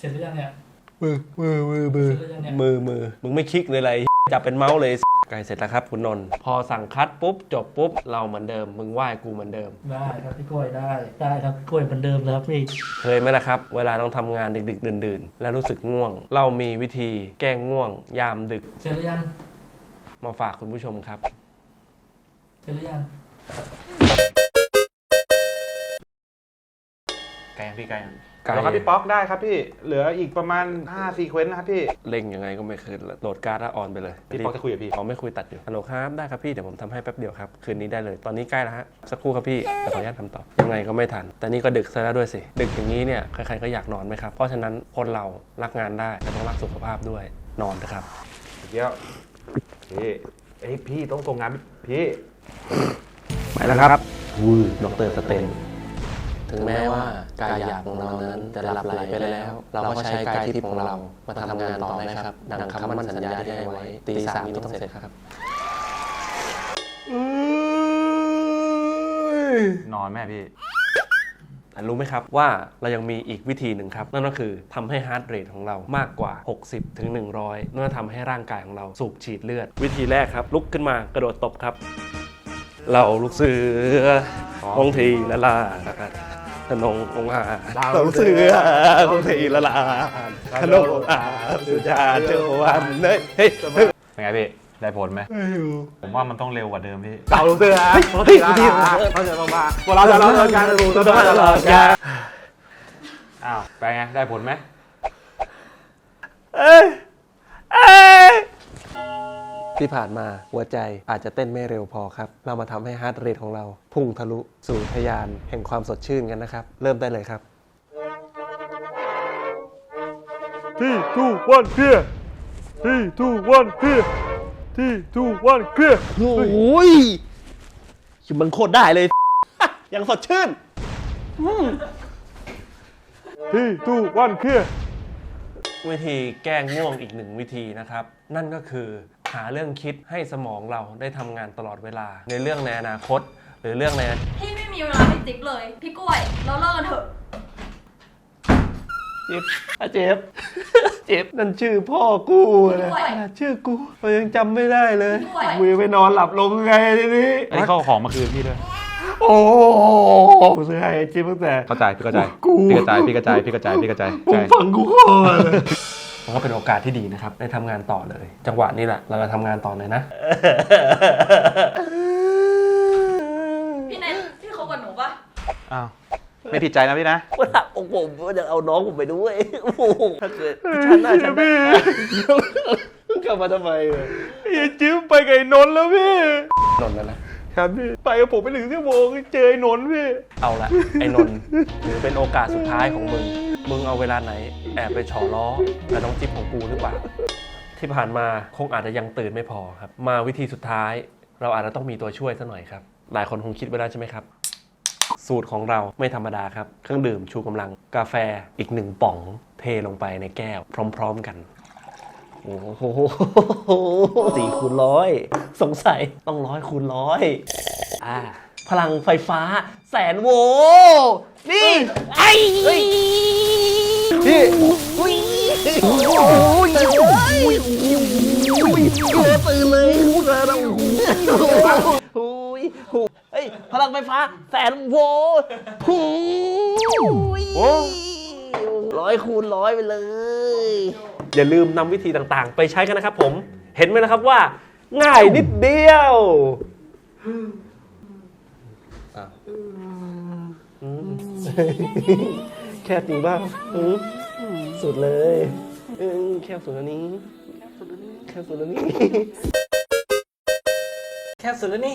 เสร็จหรือยังเนี่ยมือมือมือมือเสร็จหรือยังเนี่ยมือมือมึงไม่คลิกเลยอะไรจับเป็นเมาส์เลยใกล้เสร็จแล้วครับคุณนนท์พอสั่งคัดปุ๊บจบปุ๊บเราเหมือนเดิม มึงไหว้กูเหมือนเดิม ได้ครับพี่กล้วยได้ได้ครับพี่กล้วยเหมือนเดิมเลยครับพี่เคยไหมล่ะครับ เวลาต้องทำงานดึกๆดื่นๆ แล้วรู้สึกง่วง เรามีวิธีแก้ง่วง ยามดึกเสร็จหรือยังมาฝากคุณผู้ชมครับเสร็จหรือยัง ยังพี่ไกลยังไกล แล้วครับพี่ป๊อกได้ครับพี่ เหลืออีกประมาณ5ซีเควนต์นะครับพี่ เล่งยังไงก็ไม่คืนโหลดการ์ดแล้วออนไปเลยพี่ป๊อกจะคุยกับพี่เขาไม่คุยตัดอยู่ฮัลโหลครับได้ครับพี่เดี๋ยวผมทำให้แป๊บเดียวครับ คืนนี้ได้เลยตอนนี้ใกล้แล้วฮะสักครู่ครับพี่แต่ขออนุญาตทำต่อยังไงก็ไม่ทัน แต่นี่ก็ดึกซะแล้วด้วยสิ ดึกอย่างนี้เนี่ยใครๆก็อยากนอนไหมครับเพราะฉะนั้นคนเรารักงานได้แต่ต้องรักสุขภาพด้วยนอนนะครับ เดี๋ยวพี่เอ้ยพี่ต้องส่งงานพี่ ไปแล้วครับวือดรสเตน ถึงแม้ว่ากายหยาบของเรานั้นจะหลับไหลไปแล้ว เราก็ใช้กายทิพย์ของเรามาทำงานต่อได้ครับ ดังคำมั่นสัญญาที่ให้ไว้ตีสามนี้ต้องเสร็จครับนอนแม่พี่แต่รู้ไหมครับว่าเรายังมีอีกวิธีหนึ่งครับ นั่นก็คือทำให้ฮาร์ดเรทของเรามากกว่า 60ถึง100 นั่นก็ทำให้ร่างกายของเราสูบฉีดเลือด วิธีแรกครับ ลุกขึ้นมากระโดดตบครับ เราลูกเสือองทีละลา ขนงองอาเราลูกเสือองทีละลาขนงองอาสุจาเจวันเฮ้ยเฮ้ยเฮ้ยเป็นไงพี่ได้ผลไหมผมว่ามันต้องเร็วกว่าเดิมพี่เต่าลูกเสือเฮ้ยเฮ้ยวิธีเขาจะมาพวกเราจะรับการดูตัวตลอดกาอ้าวเป็นไงได้ผลไหม ที่ผ่านมาหัวใจอาจจะเต้นไม่เร็วพอครับ เรามาทำให้ฮาร์ดเรทของเรา พุ่งทะลุสู่ทะยานแห่งความสดชื่นกันนะครับ เริ่มได้เลยครับที่ทูวันเคลียร์ที่ทูวันเคลียร์ที่ทูวันเคลียร์โอ้ยชิมันโคตรได้เลย ยังสดชื่นที่ทูวันเคลียร์วิธีแก้ง่วงอีกหนึ่งวิธีนะครับ นั่นก็คือ หาเรื่องคิดให้สมองเราได้ทำงานตลอดเวลา ในเรื่องในอนาคต หรือเรื่องในพี่ไม่มีเวลาให้จิ๊บเลย พี่กล้วย เราเลิกกันเถอะ เจ็บอะเจ็บ เจ็บนั่นชื่อพ่อกูนะด้วยชื่อกูเรายังจำไม่ได้เลยด้วยมือไปนอนหลับลงไงทีนี้อันนี้เขาเอาของมาคืนพี่ด้วย โอ้โหกูซื้อให้ไอ้จิ๊บตั้งแต่ เข้าใจพี่เข้าใจกู พี่เข้าใจพี่เข้าใจพี่เข้าใจพี่เข้าใจมึงใช่ฟังกูก่อนเลย มันก็เป็นโอกาสที่ดีนะครับ ได้ทำงานต่อเลย จังหวะนี้แหละ เราจะทำงานต่อเลยนะ พี่เนทพี่คบกับหนูปะอ้าวไม่ผิดใจนะพี่นะ ว่าหักอกผมว่าจะเอาน้องผมไปด้วย โอ้โหถ้าเกิดฉันน่าจะพี่กลับมาทำไมเลยอย่าจิ้มไปกับไอ้นนท์แล้วพี่ นนท์แล้วนะ ครับพี่ ไปกับผมไปหนึ่งชั่วโมงเจอไอ้นนท์พี่ เอาละไอ้นนท์ถือเป็นโอกาสสุดท้ายของมึง มึงเอาเวลาไหนแอบไปฉอล้อกับน้องจิ๊บของกูหรือเปล่า ที่ผ่านมาคงอาจจะยังตื่นไม่พอครับ มาวิธีสุดท้าย เราอาจจะต้องมีตัวช่วยซะหน่อยครับ หลายคนคงคิดไว้แล้วใช่ไหมครับ สูตรของเราไม่ธรรมดาครับ เครื่องดื่มชูกำลัง กาแฟอีกหนึ่งป๋อง เทลงไปในแก้ว พร้อม ๆกันโอ้โหสี่คูณร้อยสงสัยต้องร้อยคูณร้อยอ่า พลังไฟฟ้า แสนโวลต์นี่ไอ้พี่โอ้ยโอ้ยโอ้ยตื่นเลยแล้วโอ้ยเฮ้ยพลังไฟฟ้าแสนโวลต์โอ้ยร้อยคูณร้อยไปเลย อย่าลืมนำวิธีต่างๆ ไปใช้กันนะครับผม เห็นไหมนะครับว่า ง่ายนิดเดียว อ้าวอืมแค่จริงบ้างอืมสุดเลยอืมแค่สุดอันนี้ แค่สุดอันนี้ แค่สุดอันนี้